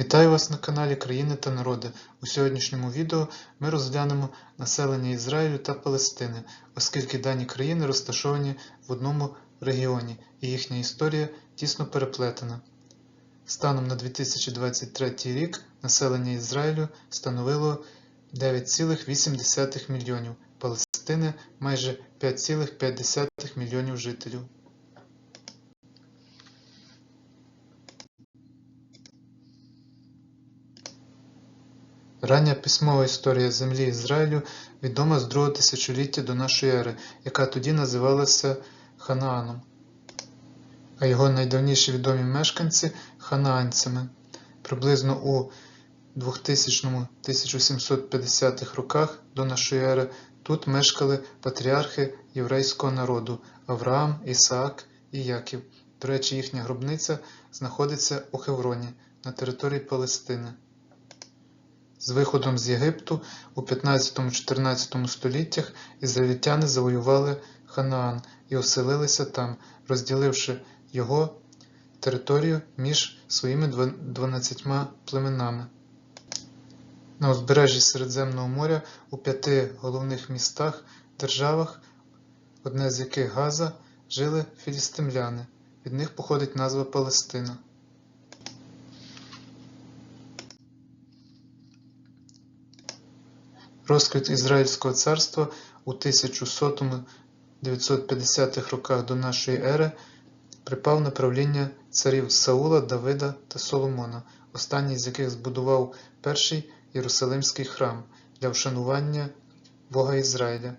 Вітаю вас на каналі Країни та Народи. У сьогоднішньому відео ми розглянемо населення Ізраїлю та Палестини, оскільки дані країни розташовані в одному регіоні і їхня історія тісно переплетена. Станом на 2023 рік населення Ізраїлю становило 9,8 мільйонів, Палестини майже 5,5 мільйонів жителів. Рання письмова історія землі Ізраїлю відома з другого тисячоліття до нашої ери, яка тоді називалася Ханааном, а його найдавніші відомі мешканці ханаанцями. Приблизно у 2000-1750-х роках до нашої ери тут мешкали патріархи єврейського народу Авраам, Ісаак і Яків. До речі, їхня гробниця знаходиться у Хевроні на території Палестини. З виходом з Єгипту у 15-14 століттях ізраїльтяни завоювали Ханаан і оселилися там, розділивши його територію між своїми 12 племенами. На узбережжі Середземного моря у п'яти головних містах державах, одне з яких Газа, жили філістимляни. Від них походить назва Палестина. Розквіт Ізраїльського царства у 1100-950 роках до нашої ери припав на правління царів Саула, Давида та Соломона, останній з яких збудував перший Єрусалимський храм для вшанування Бога Ізраїля.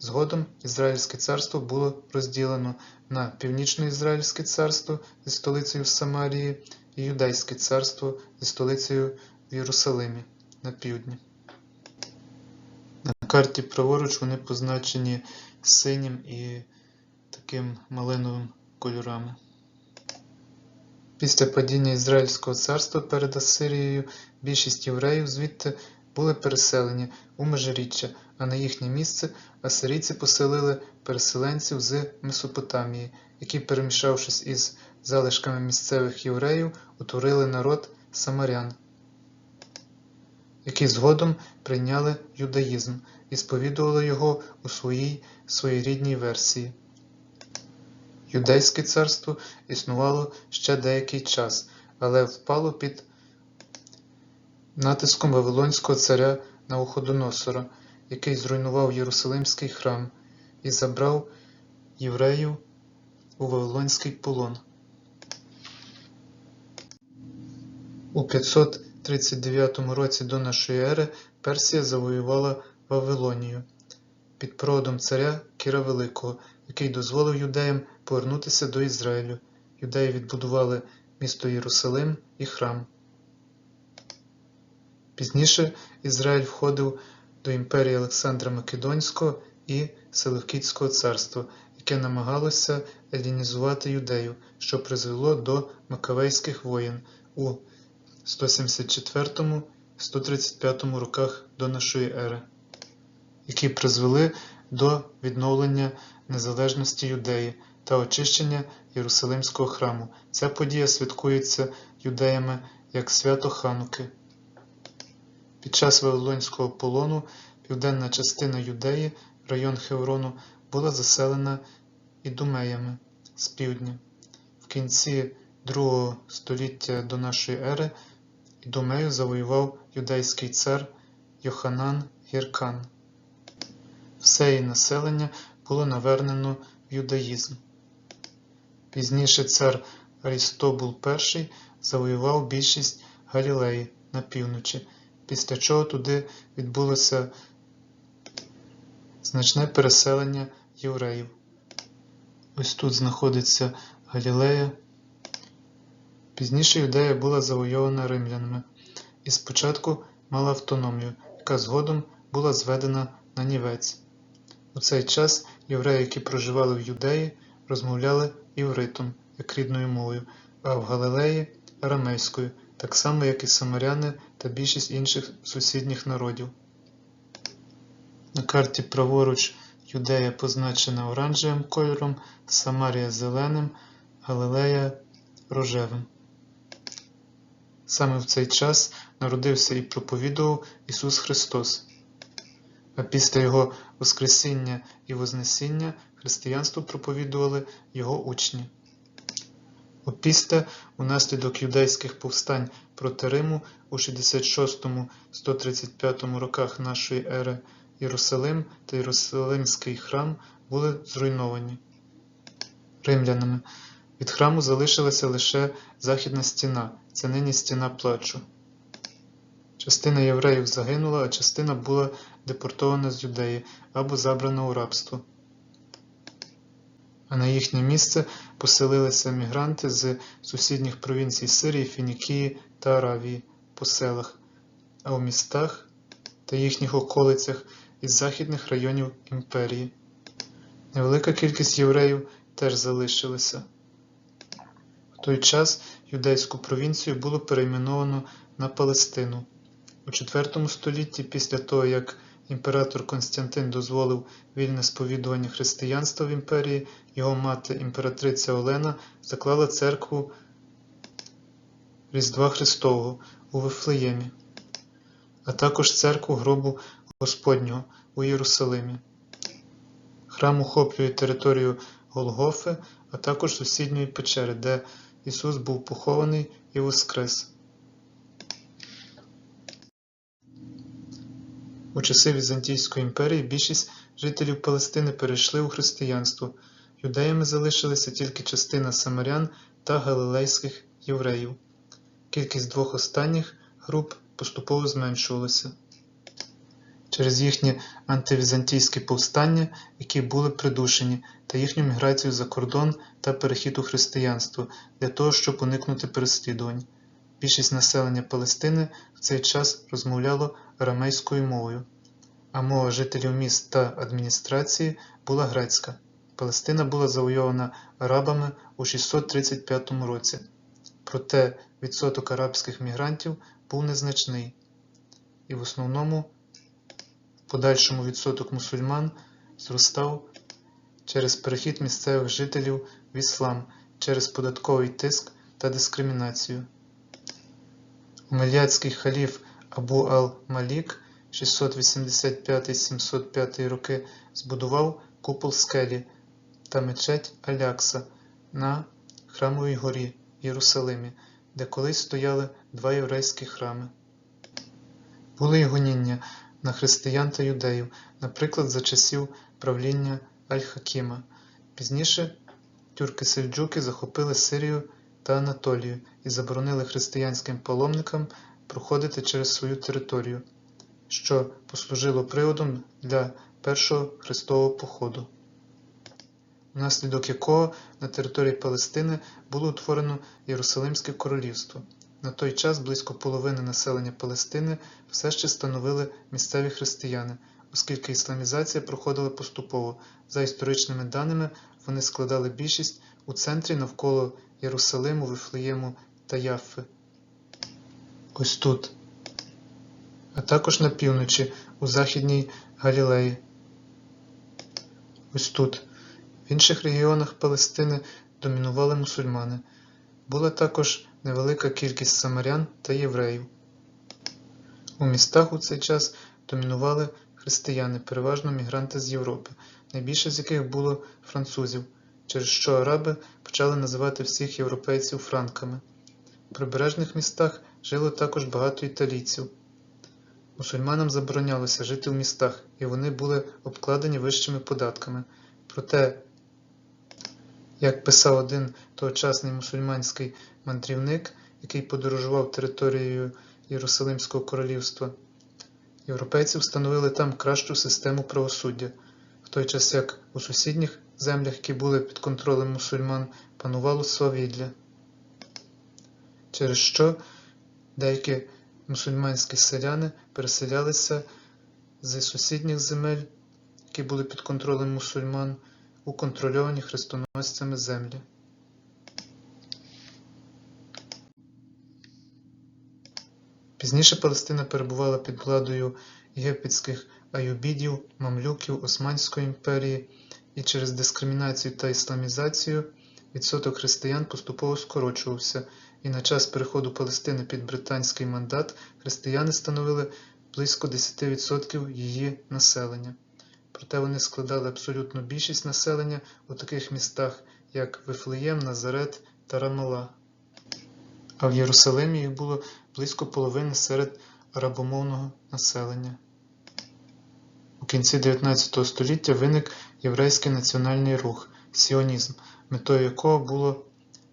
Згодом Ізраїльське царство було розділено на Північно-Ізраїльське царство зі столицею в Самарії і Юдейське царство зі столицею в Єрусалимі на півдні. Карті праворуч вони позначені синім і таким малиновим кольорами. Після падіння Ізраїльського царства перед Ассирією більшість євреїв звідти були переселені у Межиріччя, а на їхнє місце асирійці поселили переселенців з Месопотамії, які, перемішавшись із залишками місцевих євреїв, утворили народ самарян які згодом прийняли юдаїзм і сповідували його у своїй своєрідній версії. Юдейське царство існувало ще деякий час, але впало під натиском Вавилонського царя Навуходоносора, який зруйнував Єрусалимський храм і забрав євреїв у Вавилонський полон. У 500 39 році до нашої ери Персія завоювала Вавилонію під проводом царя Кіра Великого, який дозволив юдеям повернутися до Ізраїлю. Юдеї відбудували місто Єрусалим і храм. Пізніше Ізраїль входив до імперії Олександра Македонського і Селевкідського царства, яке намагалося елінізувати юдею, що призвело до Макавейських воєн у 174-135 роках до нашої ери, які призвели до відновлення незалежності юдеї та очищення Єрусалимського храму. Ця подія святкується юдеями як свято Хануки. Під час Вавилонського полону південна частина юдеї, район Хеврону, була заселена ідумеями з півдня. В кінці другого століття до нашої ери Ідумею завоював юдейський цар Йоханан Гіркан. Все її населення було навернено в юдаїзм. Пізніше цар Арістобул І завоював більшість Галілеї на півночі, після чого туди відбулося значне переселення євреїв. Ось тут знаходиться Галілея. Пізніше Юдея була завойована римлянами і спочатку мала автономію, яка згодом була зведена на нівець. У цей час євреї, які проживали в Юдеї, розмовляли івритом, як рідною мовою, а в Галилеї арамейською, так само, як і самаряни та більшість інших сусідніх народів. На карті праворуч Юдея позначена оранжевим кольором, Самарія зеленим, Галилея рожевим. Саме в цей час народився і проповідував Ісус Христос. А після Його Воскресіння і Вознесіння християнство проповідували Його учні. Опісля, унаслідок юдейських повстань проти Риму у 66-135 роках нашої ери Єрусалим та Єрусалимський храм були зруйновані римлянами. Від храму залишилася лише західна стіна, це нині стіна плачу. Частина євреїв загинула, а частина була депортована з Юдеї або забрана у рабство. А на їхнє місце поселилися мігранти з сусідніх провінцій Сирії, Фінікії та Аравії по селах, а у містах та їхніх околицях із західних районів імперії. Невелика кількість євреїв теж залишилася. В той час юдейську провінцію було перейменовано на Палестину. У IV столітті, після того, як імператор Константин дозволив вільне сповідування християнства в імперії, його мати імператриця Олена заклала церкву Різдва Христового у Вифлеємі, а також церкву гробу Господнього у Єрусалимі. Храм охоплює територію Голгофи, а також сусідньої печери, де Ісус був похований і воскрес. У часи Візантійської імперії більшість жителів Палестини перейшли у християнство. Юдеями залишилися тільки частина самарян та галилейських євреїв. Кількість двох останніх груп поступово зменшувалася через їхнє антивізантійське повстання, які були придушені, та їхню міграцію за кордон та перехід у християнство для того, щоб уникнути переслідувань. Більшість населення Палестини в цей час розмовляло арамейською мовою, а мова жителів міст та адміністрації була грецька. Палестина була завойована арабами у 635 році, проте відсоток арабських мігрантів був незначний, і в основному в подальшому відсоток мусульман зростав через перехід місцевих жителів в іслам через податковий тиск та дискримінацію. Умельяцький халіф Абу ал-Малік 685-705 роки збудував купол скелі та мечеть Алякса на Храмовій горі Єрусалимі, де колись стояли два єврейські храми. Були й гоніння на християн та юдеїв, наприклад, за часів правління Аль-Хакіма. Пізніше тюрки-сельджуки захопили Сирію та Анатолію і заборонили християнським паломникам проходити через свою територію, що послужило приводом для першого хрестового походу, внаслідок якого на території Палестини було утворено Єрусалимське королівство. На той час близько половини населення Палестини все ще становили місцеві християни, оскільки ісламізація проходила поступово. За історичними даними, вони складали більшість у центрі навколо Єрусалиму, Вифлеєму та Яффи. Ось тут, а також на півночі у Західній Галілеї. Ось тут. В інших регіонах Палестини домінували мусульмани. Була також невелика кількість самарян та євреїв. У містах у цей час домінували християни, переважно мігранти з Європи, найбільше з яких було французів, через що араби почали називати всіх європейців франками. У прибережних містах жило також багато італійців. Мусульманам заборонялося жити в містах, і вони були обкладені вищими податками. Проте, як писав один тогочасний мусульманський мандрівник, який подорожував територією Єрусалимського королівства, європейці встановили там кращу систему правосуддя, в той час як у сусідніх землях, які були під контролем мусульман, панувало свавілля, через що деякі мусульманські селяни переселялися з сусідніх земель, які були під контролем мусульман, у контрольовані хрестоносцями землі. Пізніше Палестина перебувала під владою єгипетських аюбідів, мамлюків Османської імперії, і через дискримінацію та ісламізацію відсоток християн поступово скорочувався, і на час переходу Палестини під британський мандат християни становили близько 10% її населення. Проте вони складали абсолютну більшість населення у таких містах, як Вифлеєм, Назарет та Рамала. А в Єрусалимі їх було близько половини серед арабомовного населення. Кінці 19 століття виник єврейський національний рух сіонізм, метою якого було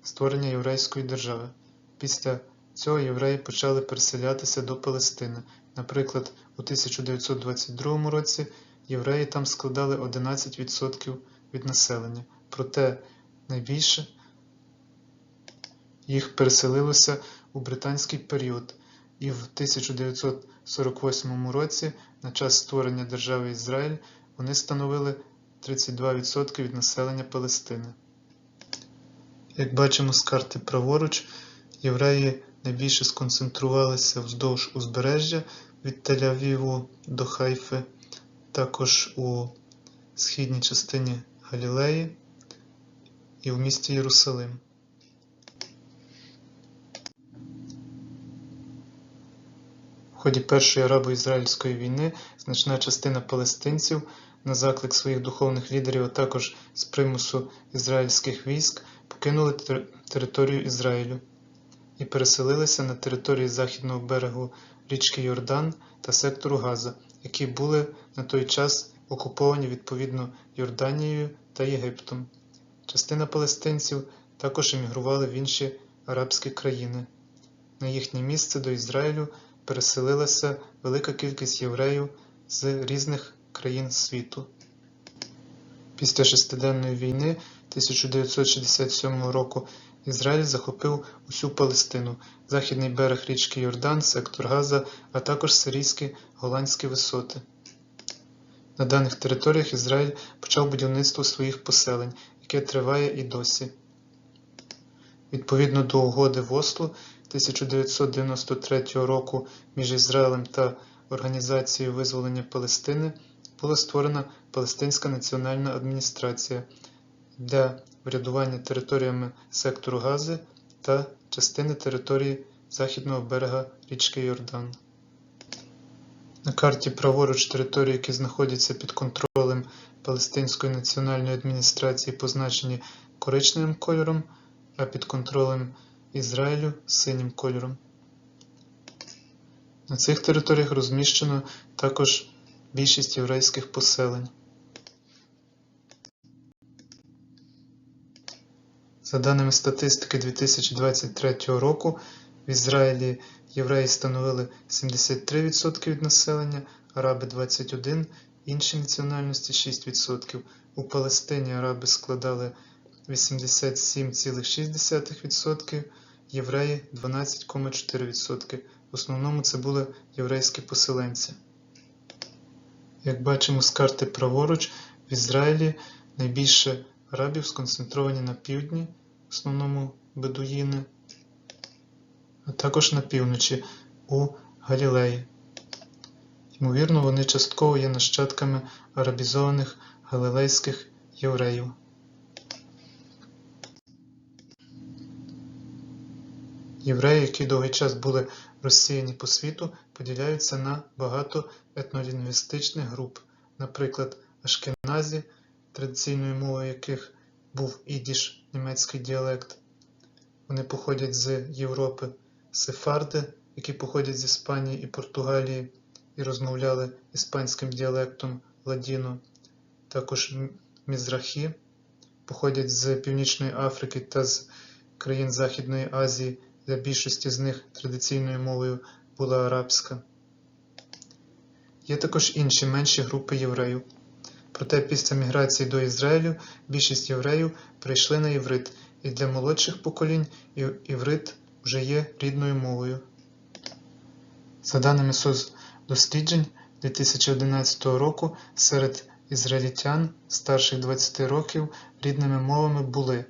створення єврейської держави. Після цього євреї почали переселятися до Палестини. Наприклад, у 1922 році євреї там складали 11% від населення, проте найбільше їх переселилося у британський період, і в 1948 році, на час створення держави Ізраїль, вони становили 32% від населення Палестини. Як бачимо з карти праворуч, євреї найбільше сконцентрувалися вздовж узбережжя від Тель-Авіву до Хайфи, також у східній частині Галілеї і в місті Єрусалим. Ході Першої арабо-ізраїльської війни значна частина палестинців на заклик своїх духовних лідерів, а також з примусу ізраїльських військ покинули тер- територію Ізраїлю і переселилися на території західного берегу річки Йордан та сектору Газа, які були на той час окуповані відповідно Йорданією та Єгиптом. Частина палестинців також емігрували в інші арабські країни. На їхнє місце до Ізраїлю переселилася велика кількість євреїв з різних країн світу. Після шестиденної війни 1967 року Ізраїль захопив усю Палестину, західний берег річки Йордан, сектор Газа, а також сирійські голландські висоти. На даних територіях Ізраїль почав будівництво своїх поселень, яке триває і досі. Відповідно до угоди в Осло 1993 року між Ізраїлем та Організацією визволення Палестини була створена Палестинська національна адміністрація для врядування територіями сектору Гази та частини території західного берега річки Йордан. На карті праворуч території, які знаходяться під контролем Палестинської національної адміністрації, позначені коричневим кольором, а під контролем Ізраїлю синім кольором. На цих територіях розміщено також більшість єврейських поселень. За даними статистики 2023 року, в Ізраїлі євреї становили 73% від населення, араби 21%, інші національності 6%. У Палестині араби складали 87,6%, євреї 12,4%. В основному це були єврейські поселенці. Як бачимо з карти праворуч, в Ізраїлі найбільше арабів сконцентровані на півдні, в основному бедуїни, а також на півночі у Галілеї. Ймовірно, вони частково є нащадками арабізованих галилейських євреїв. Євреї, які довгий час були розсіяні по світу, поділяються на багато етнолінгвістичних груп, наприклад, ашкеназі, традиційною мовою яких був ідіш німецький діалект. Вони походять з Європи, сефарди, які походять з Іспанії і Португалії і розмовляли іспанським діалектом ладіно, також мізрахі, походять з Північної Африки та з країн Західної Азії, для більшості з них традиційною мовою була арабська. Є також інші менші групи євреїв. Проте після міграції до Ізраїлю більшість євреїв прийшли на іврит, і для молодших поколінь іврит вже є рідною мовою. За даними соцдосліджень 2011 року, серед ізраїльтян старших 20 років рідними мовами були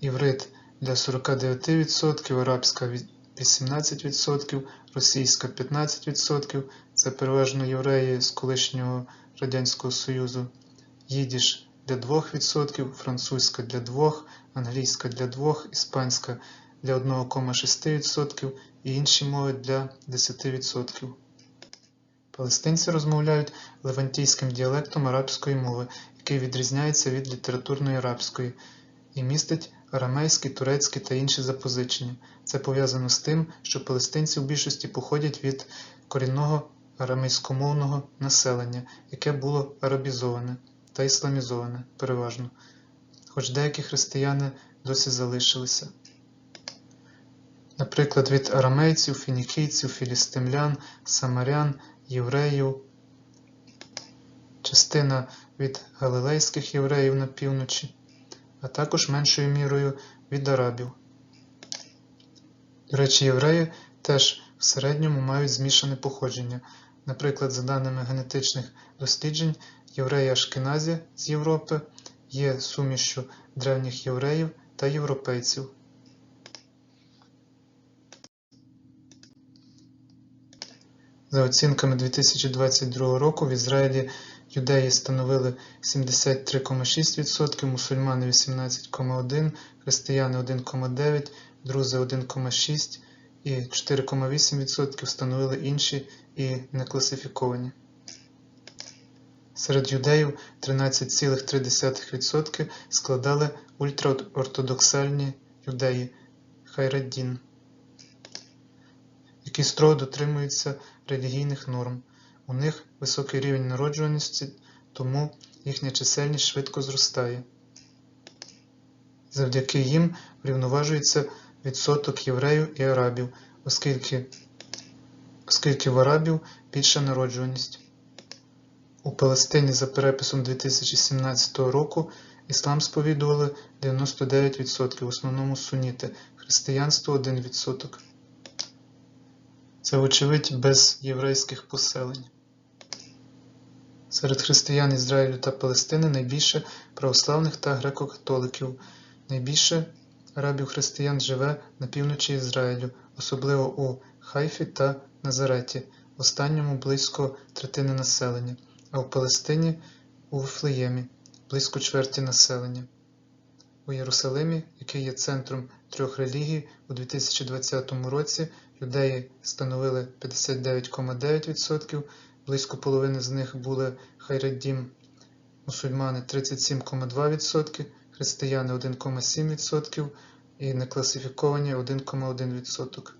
іврит для 49%, арабська 18%, російська 15%, це переважно євреї з колишнього Радянського Союзу, їдіш для 2%, французька для 2%, англійська для 2%, іспанська для 1,6% і інші мови для 10%. Палестинці розмовляють левантійським діалектом арабської мови, який відрізняється від літературної арабської і містить арамейські, турецькі та інші запозичення. Це пов'язано з тим, що палестинці в більшості походять від корінного арамейськомовного населення, яке було арабізоване та ісламізоване переважно, хоч деякі християни досі залишилися. Наприклад, від арамейців, фінікійців, філістимлян, самарян, євреїв, частина від галилейських євреїв на півночі, а також меншою мірою від арабів. До речі, євреї теж в середньому мають змішане походження. Наприклад, за даними генетичних досліджень, євреї Ашкеназі з Європи є сумішчю древніх євреїв та європейців. За оцінками 2022 року в Ізраїлі юдеї становили 73,6%, мусульмани 18,1%, християни 1,9%, друзи 1,6% і 4,8% становили інші і некласифіковані. Серед юдеїв 13,3% складали ультраортодоксальні юдеї Хайраддін, які строго дотримуються релігійних норм. У них високий рівень народжуваності, тому їхня чисельність швидко зростає. Завдяки їм врівноважується відсоток євреїв і арабів, оскільки, оскільки в арабів більша народжуваність. У Палестині за переписом 2017 року іслам сповідували 99%, в основному суніти, християнство 1%. Це, вочевидь, без єврейських поселень. Серед християн Ізраїлю та Палестини найбільше православних та греко-католиків. Найбільше арабів-християн живе на півночі Ізраїлю, особливо у Хайфі та Назареті, останньому близько третини населення, а в Палестині у Вифлеємі близько чверті населення. У Єрусалимі, який є центром трьох релігій, у 2020 році юдеї становили 59,9%, близько половини з них були хайреддім, мусульмани 37,2%, християни 1,7% і некласифіковані 1,1%.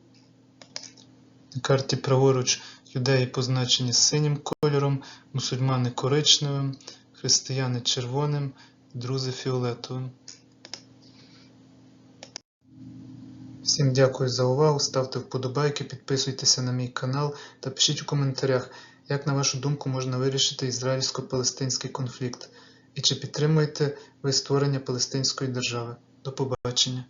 На карті праворуч юдеї позначені синім кольором, мусульмани коричневим, християни червоним, друзи фіолетовим. Всім дякую за увагу, ставте вподобайки, підписуйтеся на мій канал та пишіть у коментарях, як на вашу думку можна вирішити ізраїльсько-палестинський конфлікт і чи підтримуєте ви створення Палестинської держави. До побачення.